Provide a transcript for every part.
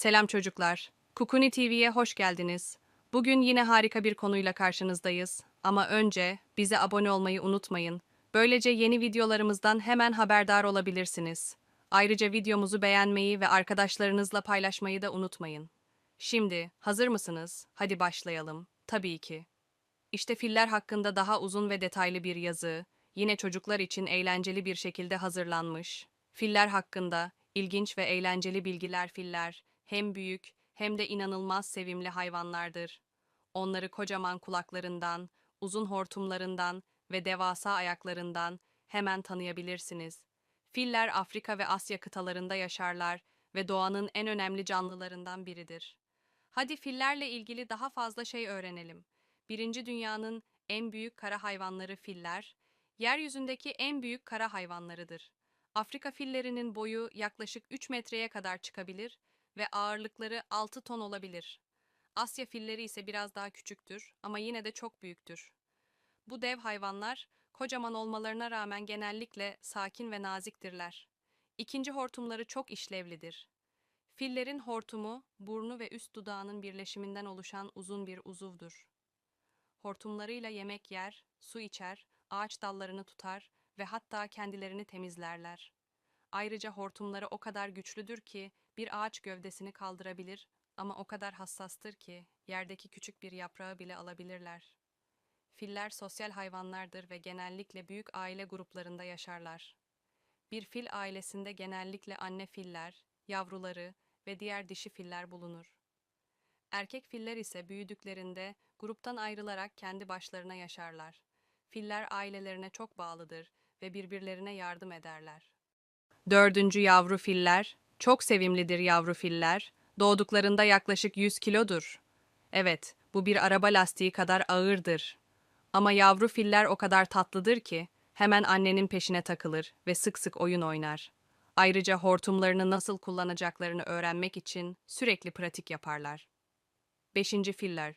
Selam çocuklar. Kukuni TV'ye hoş geldiniz. Bugün yine harika bir konuyla karşınızdayız. Ama önce bize abone olmayı unutmayın. Böylece yeni videolarımızdan hemen haberdar olabilirsiniz. Ayrıca videomuzu beğenmeyi ve arkadaşlarınızla paylaşmayı da unutmayın. Şimdi hazır mısınız? Hadi başlayalım. Tabii ki. İşte filler hakkında daha uzun ve detaylı bir yazı, yine çocuklar için eğlenceli bir şekilde hazırlanmış. Filler hakkında ilginç ve eğlenceli bilgiler filler hem büyük hem de inanılmaz sevimli hayvanlardır. Onları kocaman kulaklarından, uzun hortumlarından ve devasa ayaklarından hemen tanıyabilirsiniz. Filler Afrika ve Asya kıtalarında yaşarlar ve doğanın en önemli canlılarından biridir. Hadi fillerle ilgili daha fazla şey öğrenelim. Birinci dünyanın en büyük kara hayvanları filler, yeryüzündeki en büyük kara hayvanlarıdır. Afrika fillerinin boyu yaklaşık 3 metreye kadar çıkabilir ve ağırlıkları 6 ton olabilir. Asya filleri ise biraz daha küçüktür ama yine de çok büyüktür. Bu dev hayvanlar kocaman olmalarına rağmen genellikle sakin ve naziktirler. İkinci hortumları çok işlevlidir. Fillerin hortumu, burnu ve üst dudağının birleşiminden oluşan uzun bir uzuvdur. Hortumlarıyla yemek yer, su içer, ağaç dallarını tutar ve hatta kendilerini temizlerler. Ayrıca hortumları o kadar güçlüdür ki bir ağaç gövdesini kaldırabilir ama o kadar hassastır ki yerdeki küçük bir yaprağı bile alabilirler. Filler sosyal hayvanlardır ve genellikle büyük aile gruplarında yaşarlar. Bir fil ailesinde genellikle anne filler, yavruları ve diğer dişi filler bulunur. Erkek filler ise büyüdüklerinde gruptan ayrılarak kendi başlarına yaşarlar. Filler ailelerine çok bağlıdır ve birbirlerine yardım ederler. Dördüncü yavru filler, çok sevimlidir yavru filler. Doğduklarında yaklaşık 100 kilodur. Evet, bu bir araba lastiği kadar ağırdır. Ama yavru filler o kadar tatlıdır ki hemen annenin peşine takılır ve sık sık oyun oynar. Ayrıca hortumlarını nasıl kullanacaklarını öğrenmek için sürekli pratik yaparlar. Beşinci filler.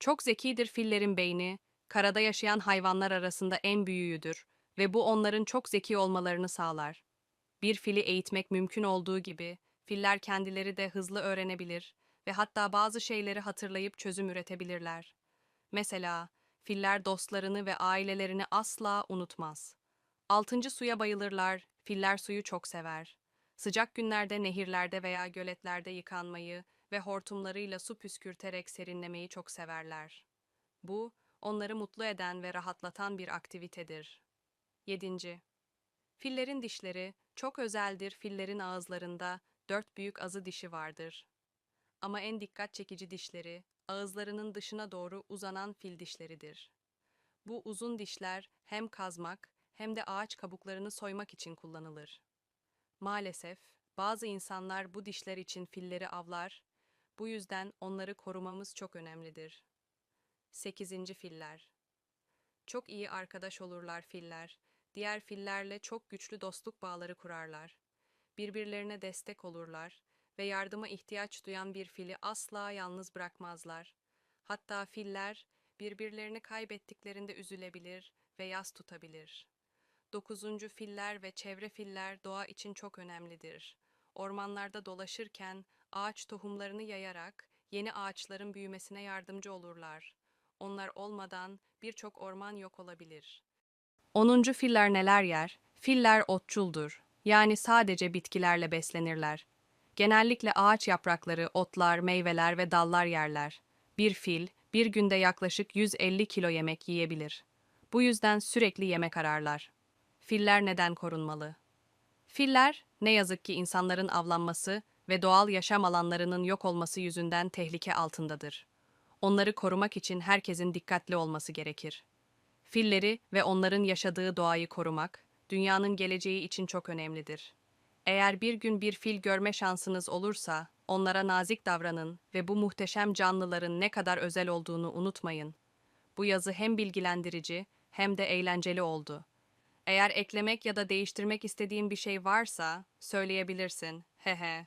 Çok zekidir fillerin beyni, karada yaşayan hayvanlar arasında en büyüğüdür ve bu onların çok zeki olmalarını sağlar. Bir fili eğitmek mümkün olduğu gibi, filler kendileri de hızlı öğrenebilir ve hatta bazı şeyleri hatırlayıp çözüm üretebilirler. Mesela, filler dostlarını ve ailelerini asla unutmaz. Altıncı suya bayılırlar, filler suyu çok sever. Sıcak günlerde nehirlerde veya göletlerde yıkanmayı ve hortumlarıyla su püskürterek serinlemeyi çok severler. Bu, onları mutlu eden ve rahatlatan bir aktivitedir. 7. Fillerin dişleri çok özeldir. Fillerin ağızlarında dört büyük azı dişi vardır. Ama en dikkat çekici dişleri ağızlarının dışına doğru uzanan fil dişleridir. Bu uzun dişler hem kazmak hem de ağaç kabuklarını soymak için kullanılır. Maalesef bazı insanlar bu dişler için filleri avlar, bu yüzden onları korumamız çok önemlidir. 8. Filler Çok iyi arkadaş olurlar filler. Diğer fillerle çok güçlü dostluk bağları kurarlar. Birbirlerine destek olurlar ve yardıma ihtiyaç duyan bir fili asla yalnız bırakmazlar. Hatta filler birbirlerini kaybettiklerinde üzülebilir ve yas tutabilir. Dokuzuncu filler ve çevre filler doğa için çok önemlidir. Ormanlarda dolaşırken ağaç tohumlarını yayarak yeni ağaçların büyümesine yardımcı olurlar. Onlar olmadan birçok orman yok olabilir. 10. Filler neler yer? Filler otçuldur. Yani sadece bitkilerle beslenirler. Genellikle ağaç yaprakları, otlar, meyveler ve dallar yerler. Bir fil, bir günde yaklaşık 150 kilo yemek yiyebilir. Bu yüzden sürekli yemek ararlar. Filler neden korunmalı? Filler, ne yazık ki insanların avlanması ve doğal yaşam alanlarının yok olması yüzünden tehlike altındadır. Onları korumak için herkesin dikkatli olması gerekir. Filleri ve onların yaşadığı doğayı korumak, dünyanın geleceği için çok önemlidir. Eğer bir gün bir fil görme şansınız olursa, onlara nazik davranın ve bu muhteşem canlıların ne kadar özel olduğunu unutmayın. Bu yazı hem bilgilendirici hem de eğlenceli oldu. Eğer eklemek ya da değiştirmek istediğin bir şey varsa söyleyebilirsin. Hehe.